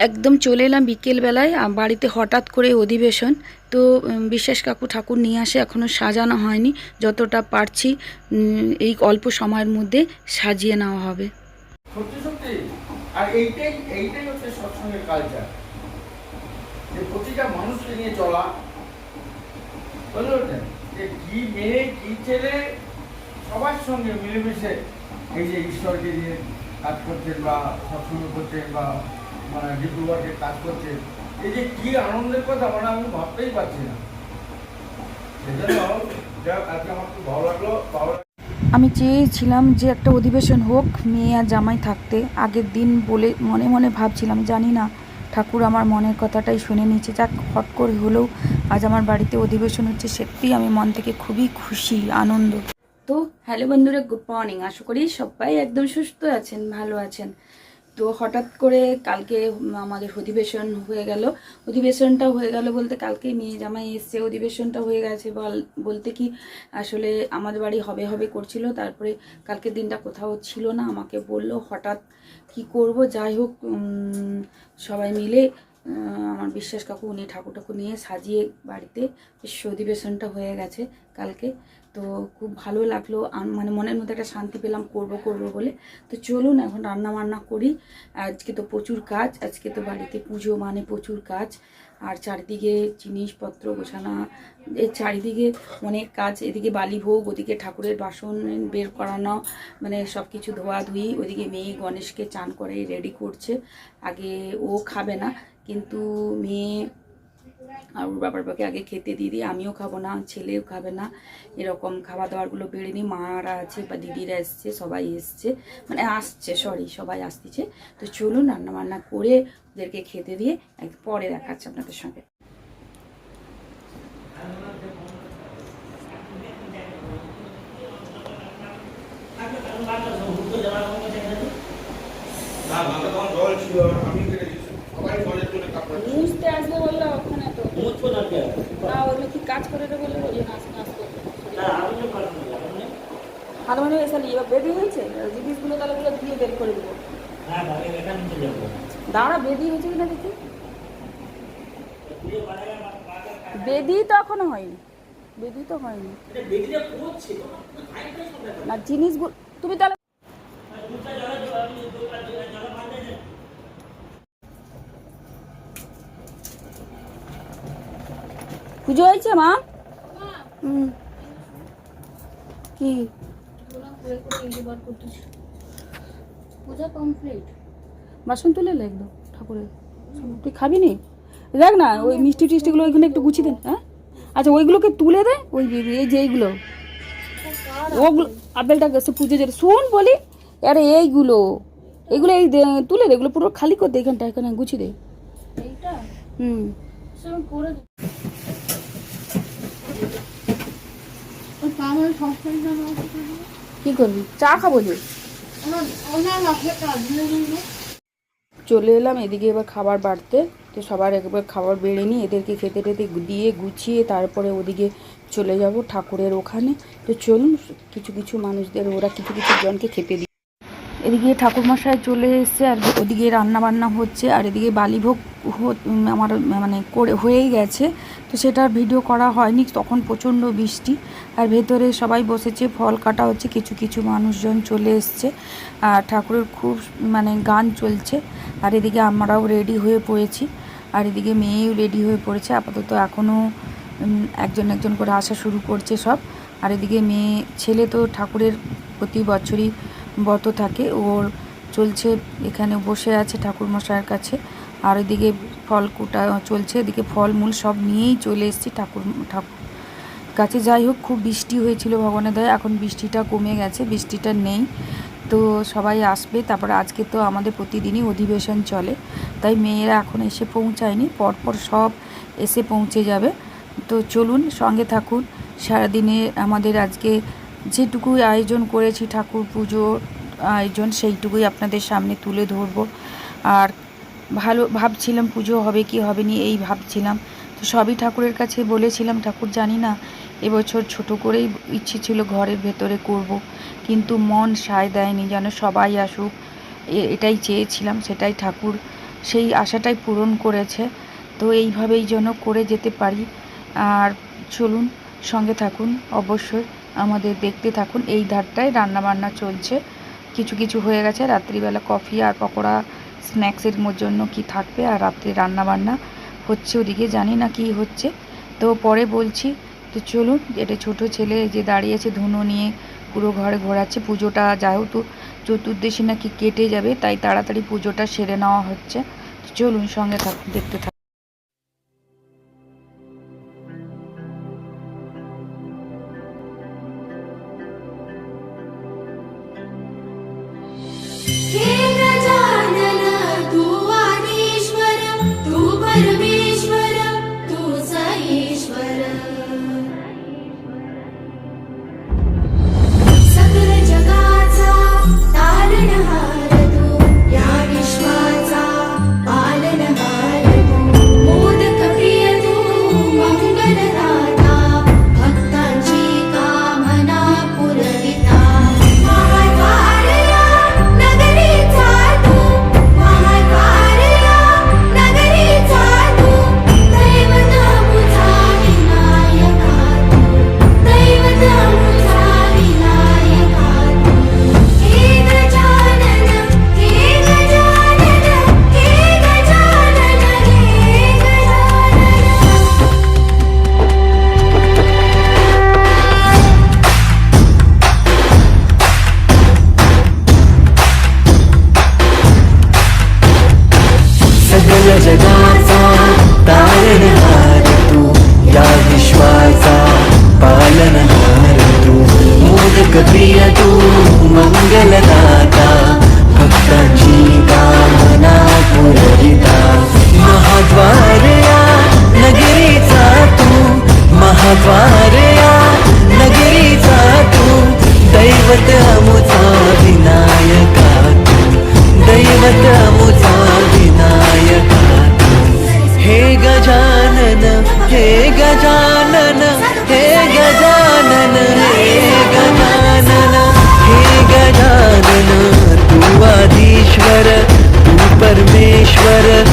একদম চলে এলাম বিকেলবেলায় বাড়িতে হঠাৎ করে অধিবেশন। তো বিশ্বাস কাকু ঠাকুর নিয়ে আসে এখনও সাজানো হয়নি। যতটা পারছি এই অল্প সময়ের মধ্যে সাজিয়ে নেওয়া হবে। সবার সঙ্গে মিলেমিশে এই যে ঈশ্বরকে কাজ করছেন বা সৎসঙ্গ করছেন বা মানে ডিপ্লোমাকে কাজ করছেন, এই যে কি আনন্দের কথা মানে আমি ভাবতেই পারছি না। সেজন্য যাক আজকে আমার খুব ভালো লাগল ভালো আমি চেয়েছিলাম যে একটা অধিবেশন হোক, মেয়ে আর জামাই থাকতে। আগের দিন বলে মনে মনে ভাবছিলাম, জানি না, ঠাকুর আমার মনের কথাটাই শুনে নিয়েছে। যাক, হট করে হলেও আজ আমার বাড়িতে অধিবেশন হচ্ছে, সত্যিই আমি মন থেকে খুবই খুশি, আনন্দ। তো হ্যালো বন্ধুরা গুড মর্নিং আশা করি সবাই একদম সুস্থ আছেন, ভালো আছেন। তো হঠাৎ করে কালকে আমাদের অধিবেশন হয়ে গেল। অধিবেশনটা হয়ে গেল বলতে কালকে মেয়ে জামাই এসছে। অধিবেশনটা হয়ে গেছে বল, বলতে কি আসলে আমাদের বাড়ি হবে হবে করছিল। তারপরে কালকের দিনটা কোথাও ছিল না, আমাকে বলল হঠাৎ কি করব? যাই হোক সবাই মিলে আমার বিশ্বাস কাকু উনি ঠাকুর ঠাকুর নিয়ে সাজিয়ে বাড়িতে, বেশ অধিবেশনটা হয়ে গেছে কালকে। তো খুব ভালো লাগল। মানে মনের মধ্যে একটা শান্তি পেলাম, করব করব বলে। তো চলুন এখন রান্না বান্না করি। আজকে তো প্রচুর কাজ, আজকে তো বাড়িতে পুজো মানে প্রচুর কাজ। আর চারিদিকে জিনিসপত্র গোছানো এর চারিদিকে অনেক কাজ, এদিকে বালি ভোগ, ওদিকে ঠাকুরের বাসন বের করানো মানে সব কিছু ধোয়াধুয়ি। ওদিকে মেয়ে গণেশকে চান করে রেডি করছে। আগে ও খাবে না, কিন্তু মেয়ে আর ওর বাবার বাবাকে আগে খেতে দিয়ে দিই। আমিও খাব না, ছেলেও খাবে না। এরকম খাওয়া দাওয়ারগুলো বেড়ে নিই। মারা আছে বা দিদিরা এসছে, সবাই এসছে। মানে আসছে সরি সবাই আসতেছে তো চলুন রান্না বান্না করে ওদেরকে খেতে দিয়ে এক পরে দেখাচ্ছে আপনাদের সঙ্গে। আমি কেটে দিয়েছি সবাই জলের জন্য কাপড় মুছতে আসবে বলল ওখানে তো মুছবো না কে? না ওগুলো কি কাজ করে দেবে বলল ওই জন্য আসতে আসতে না, আমি তো পারব না, আপনি? মানে এসে এবার বেদি হয়েছে? জিনিসগুলো তাহলে ওগুলো দিয়ে বের করে দেবো হ্যাঁ। দাঁড়া বেদি হয়েছে কিনা দেখি। বেদি তো এখনও হয়নি। বেদি তো হয়নি। না জিনিসগুলো তুমি তাহলে দেন। পুজো হয়েছে মা। হুম। কি? পূজা কমপ্লিট বাসন তুলে লে একদম ঠাকুরের। তুই খাবি নি? দেখ না ওই মিষ্টি টিষ্টিগুলো ওইখানে একটু গুছিয়ে দেন হ্যাঁ? আচ্ছা ওইগুলোকে তুলে দে ওই এই যে এইগুলো। ওগুলো আপেলটা গেছে পুজো যেটা শোন বলি আরে এইগুলো। এগুলো এই তুলে দে এগুলো পুরো খালি করে দে এখানটা এখানে গুছিয়ে দে। হুম। করে কি করবি? চা খাব যে। চলে এলাম, এদিকে এবার খাবার বাড়তে। তো সবার একবার খাবার বেড়ে নিই, এদেরকে খেতে টেতে দিয়ে গুছিয়ে তারপরে ওদিকে চলে যাব ঠাকুরের ওখানে। তো চলুন, কিছু কিছু মানুষদের, ওরা কিছু কিছু জনকে খেতে দিই এদিকে ঠাকুরমশাই চলে এসছে আর ওদিকে রান্না বান্না হচ্ছে আর এদিকে বালিভোগ আমার মানে করে, হয়েই গেছে। তো সেটার ভিডিও করা হয়নি, তখন প্রচণ্ড বৃষ্টি। আর ভেতরে সবাই বসেছে, ফল কাটা হচ্ছে, কিছু কিছু মানুষজন চলে এসছে। আর ঠাকুরের খুব মানে গান চলছে। আর এদিকে আমরাও রেডি হয়ে পড়েছি। আর এদিকে মেয়েও রেডি হয়ে পড়েছে, আপাতত এখনও একজন একজন করে আসা শুরু করছে সব। আর এদিকে মেয়ে, ছেলে তো ঠাকুরের প্রতি বছরই ব্রত থাকে, ওর চলছে, এখানে বসে আছে ঠাকুর মশাইয়ের কাছে। আর এদিকে ফল কুটা চলছে, এদিকে ফলমূল সব নিয়েই চলে এসেছি ঠাকুর ঠাকুর। কাছে যাই হোক, খুব বৃষ্টি হয়েছিল ভগবানের দয়া, এখন বৃষ্টিটা কমে গেছে, বৃষ্টিটা নেই। তো সবাই আসবে, তারপরে আজকে তো আমাদের প্রতিদিনই অধিবেশন চলে। তাই মেয়েরা এখন এসে পৌঁছায়নি, পরপর সব এসে পৌঁছে যাবে। তো চলুন সঙ্গে থাকুন, সারাদিনে আমাদের আজকে যেটুকু আয়োজন করেছি, ঠাকুর পুজোর আয়োজন সেইটুকুই আপনাদের সামনে তুলে ধরবো। আর ভালো ভাবছিলাম পুজো হবে কি হবে নি, এই ভাবছিলাম। তো সবই ঠাকুরের কাছে বলেছিলাম, ঠাকুর জানি না, এবছর ছোট করেই ইচ্ছে ছিল ঘরের ভেতরে করব। কিন্তু মন সায় দেয়নি, যেন সবাই আসুক এটাই চেয়েছিলাম, সেটাই ঠাকুর সেই আশাটাই পূরণ করেছে। তো এইভাবেই যেন করে যেতে পারি। আর চলুন, সঙ্গে থাকুন অবশ্যই। আমাদের দেখতে থাকুন, এই ধারটায় রান্নাবান্না চলছে। কিছু কিছু হয়ে গেছে, রাত্রিবেলা কফি আর পকোড়া, স্ন্যাক্সের জন্য কি থাকবে আর রাত্রে রান্নাবান্না হচ্ছে ওদিকে, জানি না কি হচ্ছে। তো পরে বলছি, তো চলুন, এটা ছোট ছেলে যে দাঁড়িয়েছে ধুনো নিয়ে পুরো ঘরে ঘোরাচ্ছে। পুজোটা যেহেতু চতুর্দশী নাকি কেটে যাবে, তাই তাড়াতাড়ি পুজোটা সেরে নেওয়া হচ্ছে। চলুন সঙ্গে থাকুন, দেখতে থাকুন। कर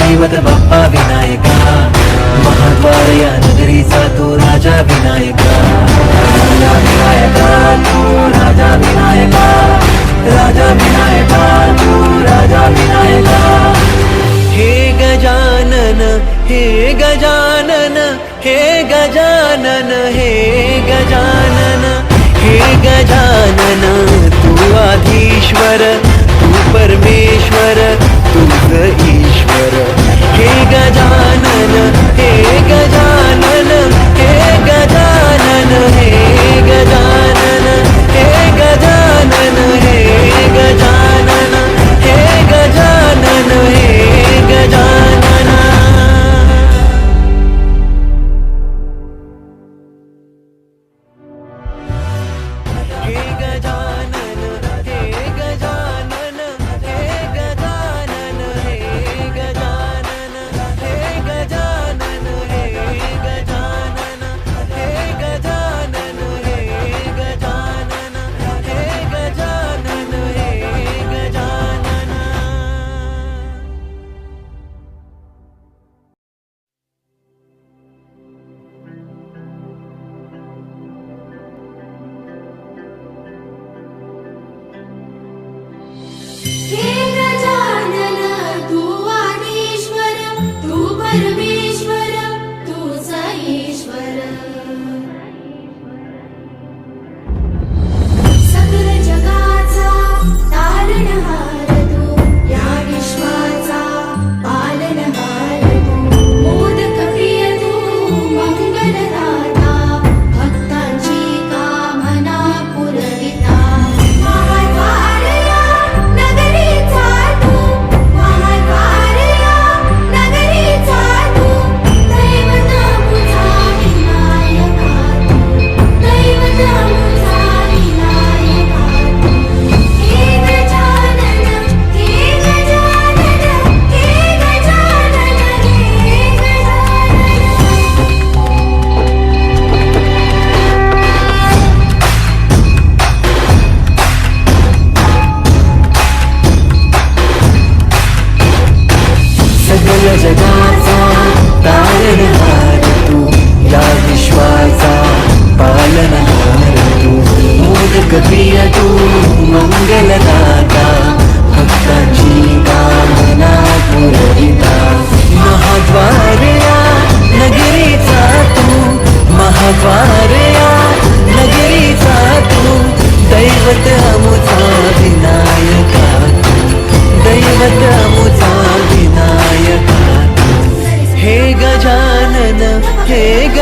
दैवत बप्पा विनायक महाद्वार या नगरी सा तो राजा विनायक राजा विनायक तो राजा विनायक राजा विनायक तो राजा विनायक। हे गजानन हे गजानन हे गजानन हे गजानन हे गजानन, तू आधीश्वर, तू परमेश्वर तू ईश्वर। ജാനന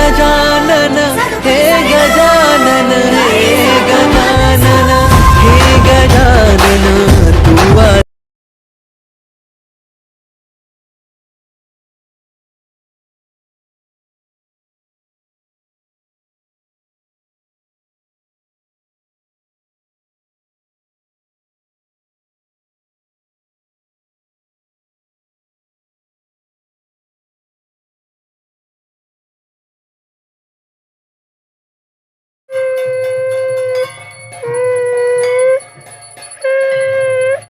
गजानन हे गजानन